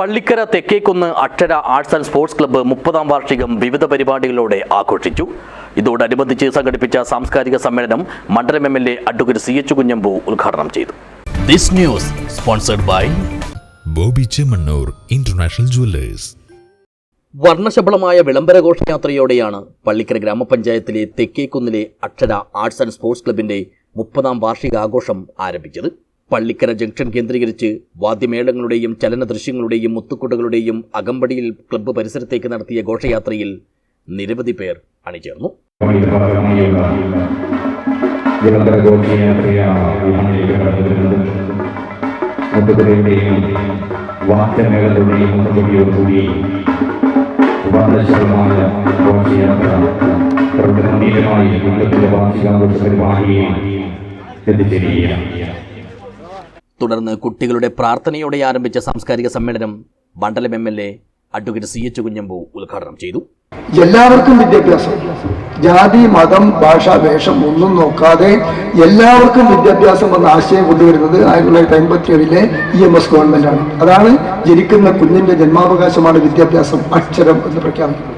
പള്ളിക്കര തെക്കേക്കുന്ന് അക്ഷര arts and sports club മുപ്പതാം വാർഷികം വിവിധ പരിപാടികളോടെ ആഘോഷിച്ചു. ഇതോടനുബന്ധിച്ച് സംഘടിപ്പിച്ച സാംസ്കാരിക സമ്മേളനം മണ്ഡലം M L A advocate C H Kunhambu ഉദ്ഘാടനം ചെയ്തു. This news sponsored by Bobby Chemmanur international jewellers. വർണശബളമായ വിളംബര ഘോഷയാത്രയോടെയാണ് പള്ളിക്കര ഗ്രാമപഞ്ചായത്തിലെ തെക്കേക്കുന്നിലെ അക്ഷര ആർട്സ് ആൻഡ് സ്പോർട്സ് ക്ലബിന്റെ മുപ്പതാം വാർഷികാഘോഷം ആരംഭിച്ചത്. പള്ളിക്കര ജംഗ്ഷൻ കേന്ദ്രീകരിച്ച് വാദ്യമേളങ്ങളുടെയും ചലന ദൃശ്യങ്ങളുടെയും മുത്തുക്കുടകളുടെയും അകമ്പടിയിൽ ക്ലബ്ബ് പരിസരത്തേക്ക് നടത്തിയ ഘോഷയാത്രയിൽ നിരവധി പേർ അണിചേർന്നു ഘോഷയാത്ര തുടർന്ന് കുട്ടികളുടെ പ്രാർത്ഥനയോടെ ആരംഭിച്ച സാംസ്കാരിക സമ്മേളനം മണ്ഡലം M L A advocate C H Kunhambu ഉദ്ഘാടനം ചെയ്തു. എല്ലാവർക്കും വിദ്യാഭ്യാസം. ജാതി മതം ഭാഷ വേഷം ഒന്നും നോക്കാതെ എല്ലാവർക്കും വിദ്യാഭ്യാസം എന്ന ആശയം കൊണ്ടുവരുന്നത് ആയിരത്തി തൊള്ളായിരത്തി അമ്പത്തി ഏഴിലെ ഇ എം എസ് ഗവൺമെന്റാണ്. അതാണ് ജനിക്കുന്ന കുഞ്ഞിന്റെ ജന്മാവകാശമാണ് വിദ്യാഭ്യാസം അക്ഷരം എന്ന് പ്രഖ്യാപിക്കുന്നത്.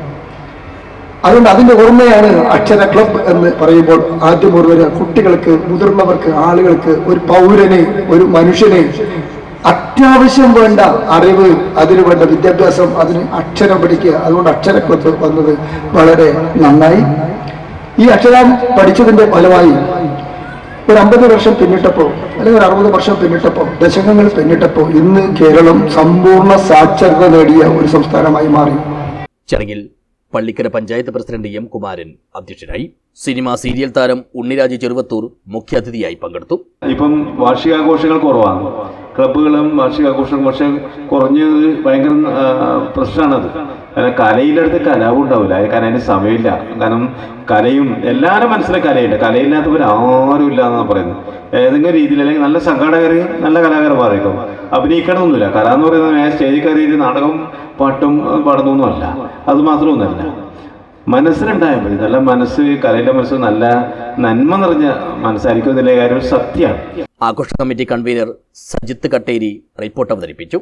അതുകൊണ്ട് അതിന്റെ ഓർമ്മയാണ് അക്ഷര ക്ലബ് എന്ന് പറയുമ്പോൾ ആദ്യം ഓർമ്മ കുട്ടികൾക്ക് മുതിർന്നവർക്ക് ആളുകൾക്ക് ഒരു പൗരനെ ഒരു മനുഷ്യനെ അത്യാവശ്യം വേണ്ട അറിവ് അതിന് വേണ്ട വിദ്യാഭ്യാസം അതിന് അക്ഷരം പഠിക്കുക. അതുകൊണ്ട് അക്ഷര ക്ലബ്ബ് വന്നത് വളരെ നന്നായി. ഈ അക്ഷരം പഠിച്ചതിന്റെ ഫലമായി ഒരു അമ്പത് വർഷം പിന്നിട്ടപ്പോൾ അല്ലെങ്കിൽ ഒരു അറുപത് വർഷം പിന്നിട്ടപ്പോൾ ദശകങ്ങൾ പിന്നിട്ടപ്പോൾ ഇന്ന് കേരളം സമ്പൂർണ സാക്ഷരത നേടിയ ഒരു സംസ്ഥാനമായി മാറി. ചടങ്ങിൽ പള്ളിക്കര പഞ്ചായത്ത് പ്രസിഡന്റ് എം കുമാരൻ അധ്യക്ഷനായി സിനിമ സീരിയൽ താരം ഉണ്ണിരാജ് ചെറുവത്തൂർ മുഖ്യാതിഥിയായി പങ്കെടുത്തു. ഇപ്പം വാർഷികാഘോഷങ്ങൾ കുറവാണ്. ക്ലബ്ബുകളും വാർഷികാഘോഷങ്ങളും പക്ഷേ കുറഞ്ഞത് ഭയങ്കര പ്രശ്നമാണത്. കാരണം കലയിലടുത്ത് കലാവും ഉണ്ടാവില്ല. അതിന് സമയമില്ല. കാരണം കലയും എല്ലാവരും മനസ്സിലെ കലയുണ്ട്. കലയില്ലാത്തവർ ആരും ഇല്ല എന്നാണ് പറയുന്നത്. ഏതെങ്കിലും രീതിയിൽ അല്ലെങ്കിൽ നല്ല സംഘാടകർ നല്ല കലാകാരന്മാരായിരിക്കും അഭിനയിക്കണമെന്നില്ല. കല എന്ന് പറയുന്നത് സ്റ്റേജിൽ കയറിയിട്ട് നാടകം പാട്ടും പാടുന്നൊന്നുമല്ല. അത് മാത്രമൊന്നുമല്ല. മനസ്സിലുണ്ടായാൽ മതി നല്ല മനസ്സ് കലയുടെ മനസ്സ് നല്ല നന്മ നിറഞ്ഞ മനസ്സായിരിക്കും ഇതിലെ കാര്യം സത്യമാണ് ആഘോഷ committee convener Sajith Katteri report അവതരിപ്പിച്ചു.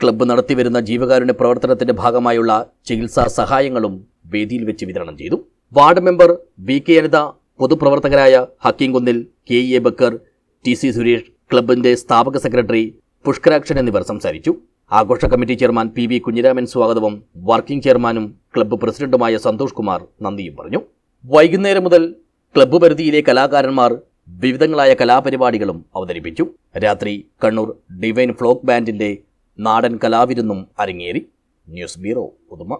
ക്ലബ്ബ് നടത്തിവരുന്ന ജീവകാരുണ്യ പ്രവർത്തനത്തിന്റെ ഭാഗമായുള്ള ചികിത്സാ സഹായങ്ങളും വേദിയിൽ വെച്ച് വിതരണം ചെയ്തു. Ward member V K Anitha പൊതുപ്രവർത്തകരായ ഹക്കിംകുന്നിൽ K A Bakkar T C Suresh ക്ലബിന്റെ സ്ഥാപക സെക്രട്ടറി പുഷ്കരാക്ഷൻ എന്നിവർ സംസാരിച്ചു. ആഘോഷ committee chairman P V Kunhiraman സ്വാഗതവും വർക്കിംഗ് ചെയർമാനും ക്ലബ്ബ് പ്രസിഡന്റുമായ സന്തോഷ് കുമാർ നന്ദിയും പറഞ്ഞു. വൈകുന്നേരം മുതൽ ക്ലബ്ബ് പരിധിയിലെ കലാകാരന്മാർ വിവിധങ്ങളായ കലാപരിപാടികളും അവതരിപ്പിച്ചു. രാത്രി കണ്ണൂർ ഡിവൈൻ ഫ്ലോക്ക് ബാൻഡിന്റെ നാടൻ കലാവിരുന്നും അരങ്ങേറി. ന്യൂസ് ബ്യൂറോ പുതുമ.